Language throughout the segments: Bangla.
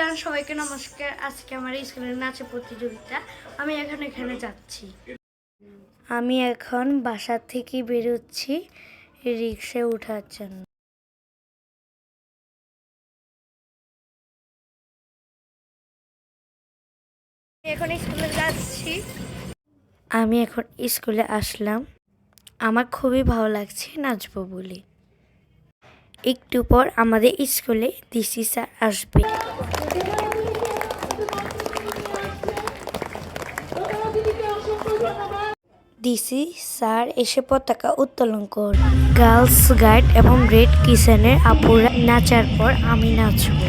এভরিওয়ান সবাইকে নমস্কার। আজকে আমার স্কুলের নাচের প্রতিযোগিতা। আমি এখন এখানে যাচ্ছি। আমি এখন বাসা থেকে বেরোচ্ছি রিক্সে ওঠার জন্য। এখন স্কুলে যাচ্ছি। আমি এখন স্কুলে আসলাম। আমার খুবই ভালো লাগছে নাচবো বলে। একটু পর আমাদের স্কুলে ডিসি স্যার আসবে। ডিসি স্যার এসে পতাকা উত্তোলন কর। গার্লস গাইড এবং রেড কিচেনের আপুরা নাচার পর আমি নাচবো।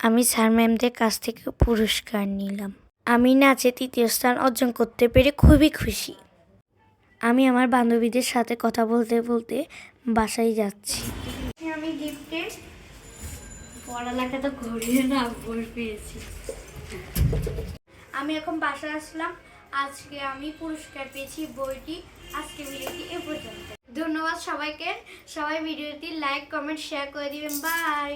আমি স্যার ম্যামদের কাছ থেকে পুরস্কার নিলাম। আমি নাচে তৃতীয় স্থান অর্জন করতে পেরে খুবই খুশি। আমি আমার বান্ধবীদের সাথে কথা বলতে বলতে বাসায় যাচ্ছি। আমি গিফটে পড়ালেখা তো ঘুরিয়ে না পেয়েছি। আমি এখন বাসায় আসলাম। আজকে আমি পুরস্কার পেয়েছি বইটি আজকে ভিডিওটি এ পর্যন্ত। ধন্যবাদ সবাইকে। সবাই ভিডিওটি লাইক কমেন্ট শেয়ার করে দিবেন। বাই